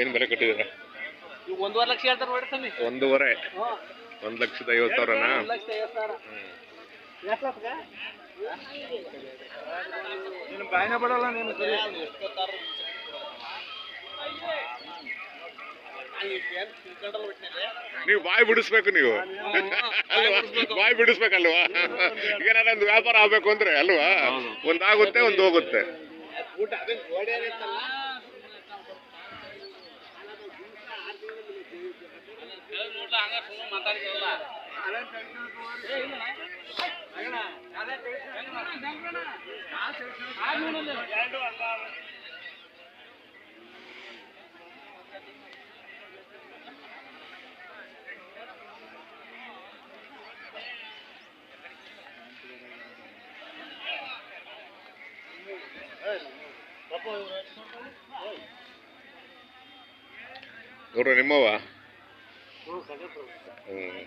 ಏನ್ ಬೆಲೆ ಕಟ್ಟಿದ್ದೀರಾ? ಈಗ ಒಂದೂವರೆ ಲಕ್ಷ ಹೇಳ್ತಾರೆ ನೋಡಿ ಸ್ವಾಮಿ. ಒಂದೂವರೆ. ಒಂದ್ ಲಕ್ಷದ ಐವತ್ತು ಸಾವಿರನಾ ಒಂದ್ ಲಕ್ಷ ಐವತ್ತು ಸಾವಿರ ನೀನು ಬಾಯಿನ ಬಿಡಲ್ಲ ನೀನು ಸರಿ. ನೀವು ಬಾಯಿ ಬಿಡಿಸ್ಬೇಕು ನೀವು. ಅಲ್ವಾ ಬಾಯಿ ಬಿಡಿಸ್ಬೇಕಲ್ವಾ? ಏನಾರ ಒಂದು ವ್ಯಾಪಾರ ಆಗ್ಬೇಕು ಅಂದ್ರೆ ಅಲ್ವಾ? ಒಂದಾಗುತ್ತೆ ಒಂದು ಹೋಗುತ್ತೆ. ಊಟ ಅದೇ ಗೋಡೆ ಐತಲ್ಲ ನೋಡ್ರಿ ನಿಮ್ಮವ ಹ್ಮ್.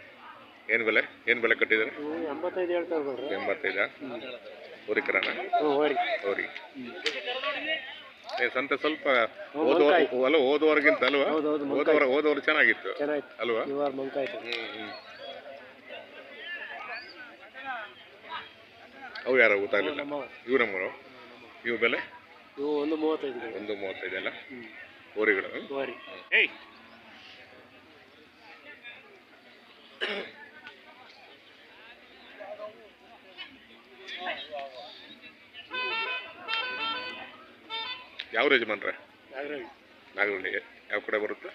ಏನ್ ಬೆಲೆ? ಏನು ಬೆಲೆ ಕಟ್ಟಿದ್ದಾರೆ? ಎಂಬತ್ತೈದು ಹೇಳ್ತಾರೆ ನೋಡ್ರಿ ಎಂಬತ್ತೈದ? ಹೋರಿಕರನ ಹ್ಞೂ ಹೋರಿ. ಏ ಸಂತೆ ಸ್ವಲ್ಪ ಓದುವ ಅಲ್ಲ ಓದುವವರಿಗಿಂತ ಅಲ್ವಾ? ಓದೋರ ಓದೋರು ಚೆನ್ನಾಗಿತ್ತು. ಅಲ್ವಾ? ಅವು ಯಾರು ಗೊತ್ತಾಗಲಿಲ್ಲ ಇವು ನಮ್ಮರು ಇವು ಬೆಲೆ? ಇವು ಒಂದು ಮೂವತ್ತೈದು. ಒಂದು ಮೂವತ್ತೈದು ಅಲ್ಲ? ಹೋರಿಗಳು. ಹೋರಿ. ಏಯ್ ಯಾವ ಯಜಮಾನ್ರೆ? ನಾಗರಳ್ಳಿ ಯಾವ ಕಡೆ ಬರುತ್ತೆ?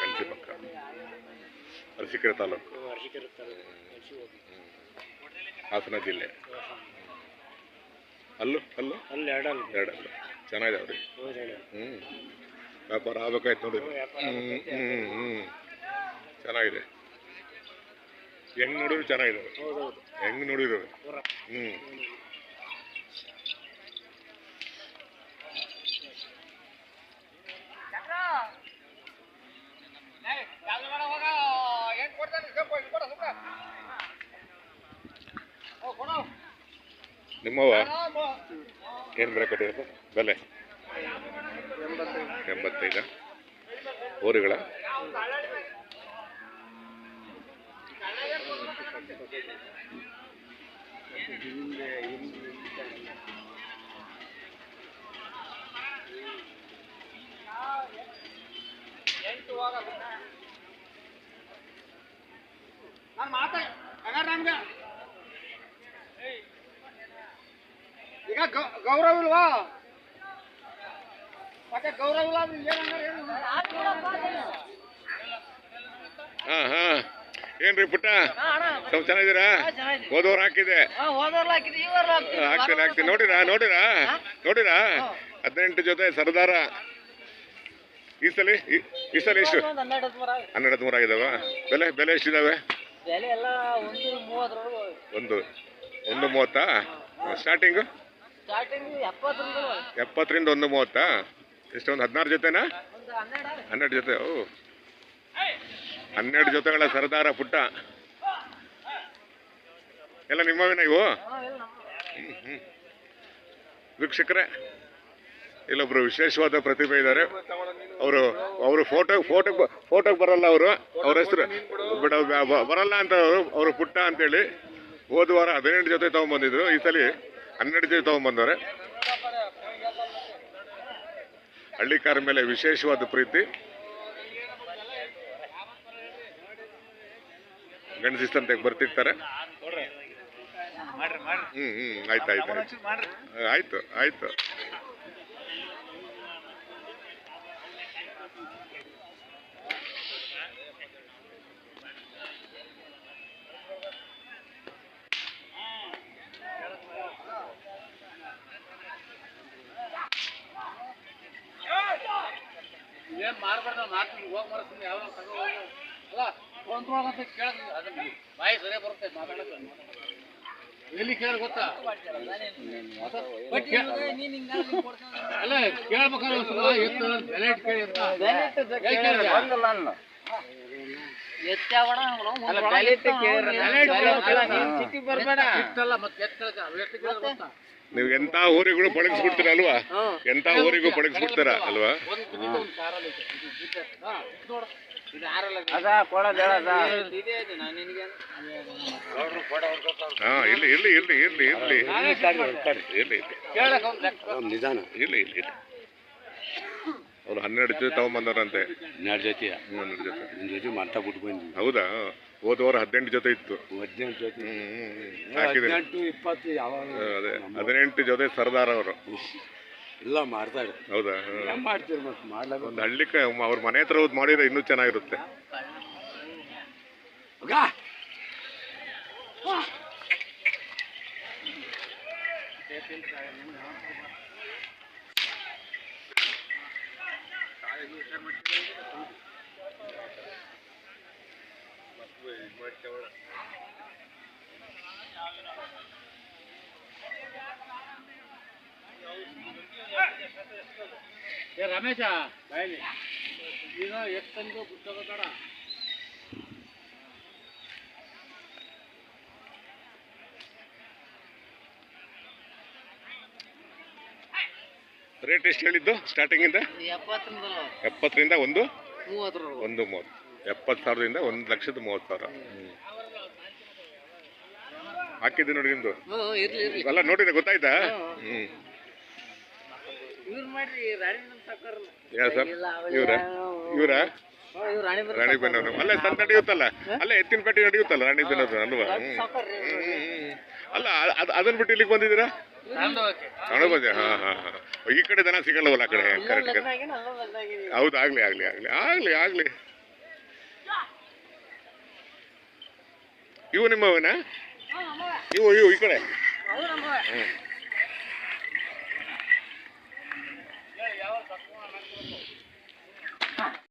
ಕಂಚಿ ಪಕ್ಕ. ಅರಸೀಕೆರೆ ತಾಲೂಕು. ಹಾಸನ ಜಿಲ್ಲೆ. ಅಲ್ಲು ಅಲ್ಲು? ಅಲ್ಲಿ ಎರಡಲ್ಲ. ಎರಡಲ್ಲ. ಚೆನ್ನಾಗಿದಾವ್ ರೀ ಹ್ಮ್ ಹ್ಞೂ ವ್ಯಾಪಾರ ಆಗ್ಬೇಕಾಯ್ತು ನೋಡಿ. ಹ್ಞೂ ಹ್ಞೂ ಹ್ಞೂ ಚೆನ್ನಾಗಿದೆ. ಹೆಂಗ್ ನೋಡಿದ್ರು ಚೆನ್ನಾಗಿದಾವೆ ಹೌದೌದು ಹೆಂಗ್ ನೋಡಿದ್ರು ಹ್ಞೂ ನಿಮ್ಮವ ಏನು ಬೆಲೆ ಕಟ್ಟಿರೋದು? ಬೆಲೆ? ಎಂಬತ್ತೈದ? ಹೋರಿಗಳ? ನಾನು ಮಾತಾ ಹಂಗಾರೆ ನಮ್ಗೆ. ಈಗ ಗೌರವ ಇಲ್ವಾ? ಮತ್ತೆ ಗೌರವ ಇಲ್ಲ ಅಂದ್ರೆ ಹಾ ಹಾ. ಏನ್ರಿ ಪುಟ್ಟ? ಸ್ವಲ್ಪ ಚೆನ್ನಾಗಿದ್ದೀರಾ? ಹೋದವ್ರು ಹಾಕಿದೆ ಹಾಕ್ತೀನಿ. ಹಾಕ್ತೀನಿ ನೋಡಿರಾ ನೋಡಿರಾ? ನೋಡಿರಾ? ಹದಿನೆಂಟು ಜೊತೆ ಸರ್ದಾರ. ಈ ಸಲ ಈ- ಸಲ ಎಷ್ಟು? ಹನ್ನೆರಡು ಮರ ಹನ್ನೆರಡು ಹದಿಮೂರು ಆಗಿದಾವ? ಬೆಲೆ ಬೆಲೆ ಎಷ್ಟಿದಾವೆ? ಒಂದು ಒಂದು ಮೂವತ್ತಾ? ಸ್ಟಾರ್ಟಿಂಗು ಎಪ್ಪತ್ತರಿಂದ ಒಂದು ಮೂವತ್ತಾ? ಎಷ್ಟೊಂದು? ಹದಿನಾರು ಜೊತೆನಾ? ಹನ್ನೆರಡು ಜೊತೆ ಓ. ಹನ್ನೆರಡು ಜೊತೆಗಳ ಸರದಾರ ಪುಟ್ಟ. ಎಲ್ಲ ನಿಮ್ಮವಿನ ಇವು. ವೀಕ್ಷಕರೇ ಇಲ್ಲೊಬ್ರು ವಿಶೇಷವಾದ ಪ್ರತಿಭೆ ಇದ್ದಾರೆ. ಅವರು ಅವರು ಫೋಟೋ ಫೋಟೋ ಫೋಟೋಗೆ ಬರಲ್ಲ ಅವರು. ಅವ್ರ ಹೆಸರು ಬಿಡ ಬ- ಬ- ಬರಲ್ಲ ಅಂತ ಅವರು ಅವರು ಪುಟ್ಟ ಅಂತೇಳಿ ಹೋದ ವಾರ ಹದಿನೆಂಟು ಜೊತೆ ತೊಗೊಂಬಂದಿದ್ರು. ಈ ಸಲ ಹನ್ನೆರಡು ಜೊತೆ ತಗೊಂಡ್ಬಂದವ್ರೆ ಹಳ್ಳಿಕಾರ ಮೇಲೆ ವಿಶೇಷವಾದ ಪ್ರೀತಿ. ಗಣಸಿಸ್ತಂತೆ ಬರ್ತಿರ್ತಾರೆ. ಹ್ಮ್ ಹ್ಮ್ ಆಯ್ತು ಆಯ್ತು ಆಯ್ತು. ಆಯ್ತು ಆಯ್ತು. ಏನ್ ಮಾಡ್ತೀನಿ ಹೋಗಿ ಮಾಡಿಸ್ತೀನಿ ಯಾವ ತಗೋ ಹೋಗು. ಅಲ್ಲ ಅಂತ ಕೇಳಕ್ ಅದನ್ನ ಬಾಯಿ ಸರಿಯಾಗಿ ಬರುತ್ತೆ ಮಾತಾಡಕ್ಕೆ ಎಲ್ಲಿ ಕೇಳಿ ಗೊತ್ತಾ? ಅಲ್ಲ ಕೇಳ್ಬೇಕಾದ್ರೆ ಬೆಲೆ ಇಟ್ಟು ಕೇಳಿ ಅಂತ. ನೀವು ಎಂತ ಊರಿಗೂ ಪಳಗಿಸ್ಬಿಡ್ತೀರ ಅಲ್ವಾ? ಎಂತ ಊರಿಗೂ ಪಳಗಿಸ್ಬಿಡ್ತೀರ ಅಲ್ವಾ? ಇಲ್ಲಿ ಇಲ್ಲಿ ಇಲ್ಲಿ ಇಲ್ಲಿ ಇಲ್ಲಿ ಇಲ್ಲಿ ಇಲ್ಲಿ. ಹಾ, ಇಲ್ಲಿ ಇಲ್ಲಿ ಇಲ್ಲಿ. ಇಲ್ಲಿ ಇಲ್ಲಿ. ಇಲ್ಲಿ ಇಲ್ಲಿ ಇಲ್ಲಿ. ಅವ್ರು ಹನ್ನೆರಡು ಜೊತೆ ತಗೊಂಬಂದಾರಂತೆ. ಹನ್ನೆರಡು ಜೊತೆ ಹನ್ನೆರಡು ಜೊತೆ. ನಿನ್ನ ಜೊತೆ ಮಾತಾ ಬಿಟ್ಟು ಹೌದಾ? ಹೋದ ವಾರ ಹದಿನೆಂಟು ಜೊತೆ ಇತ್ತು. ಹದಿನೆಂಟು ಜೊತೆ. ಹದಿನೆಂಟು ಇಪ್ಪತ್ತು ಯಾವಾಗ ಅದೇ. ಹದಿನೆಂಟು ಜೊತೆ ಸರ್ದಾರ್ ಅವರು. ಎಲ್ಲ ಮಾಡ್ತಾರೆ ಹೌದಾ. ಹೆಂಗ್ ಮಾಡ್ತೀರಿ ಮತ್ತೆ ಮಾಡ್ಲಾಕ ಒಂದು ಹಳ್ಳಿಕ ಅವ್ರ ಮನೆ ಹತ್ರ ಹೋದ್ ಮಾಡಿದ್ರೆ ಇನ್ನೂ ಚೆನ್ನಾಗಿರುತ್ತೆ. ಮಗ ರಮೇಶ ಬಾಯ್ಲಿ ನೀನು ಎಷ್ಟು ಪುಸ್ತಕ ತಡ ರೇಟ್ ಎಷ್ಟು ಹೇಳಿದ್ದು ಸ್ಟಾರ್ಟಿಂಗಿಂದ? ಎಪ್ಪತ್ತರಿಂದ ಒಂದು? ಒಂದು ಮೂವತ್ತು. ಎಪ್ಪತ್ತು ಸಾವಿರದಿಂದ ಒಂದು ಲಕ್ಷದ ಮೂವತ್ತು ಸಾವಿರ. ಹಾಕಿದ್ದೆ ನೋಡಿ ನಿಮ್ದು? ಅಲ್ಲ ನೋಡಿದೆ ಗೊತ್ತಾಯ್ತಾ? ಹ್ಮ್ ಇವ್ರು ರಾಣಿ ಬೆನ್ನೂರು ಇವ್ರ ಅಲ್ಲೇ ಸಂತ ನಡೆಯುತ್ತಲ್ಲ? ಅಲ್ಲೇ ಎತ್ತಿನ ಪಟ್ಟಿ ನಡೆಯುತ್ತಲ್ಲ ರಾಣಿ ಬೆನ್ನೂರು ಅಲ್ವಾ? ಹ್ಮ್. ಅಲ್ಲ ಅದ್ ಅದನ್ನ ಬಿಟ್ಟು ಇಲ್ಲಿಗೆ ಬಂದಿದ್ದೀರಾ? ಕಾಣೋ ಬಂದೆ ಹಾ ಹಾ ಹಾ. ಈ ಕಡೆ ದನ ಸಿಗಲ್ಲವಲ್ಲ ಆ ಕಡೆ? Correct correct. ಹೌದು ಆಗ್ಲಿ ಆಗ್ಲಿ ಆಗ್ಲಿ ಆಗ್ಲಿ ಆಗ್ಲಿ. ಇವು ನಿಮ್ಮವನ? ಇವು ಇವು ಈ ಕಡೆ.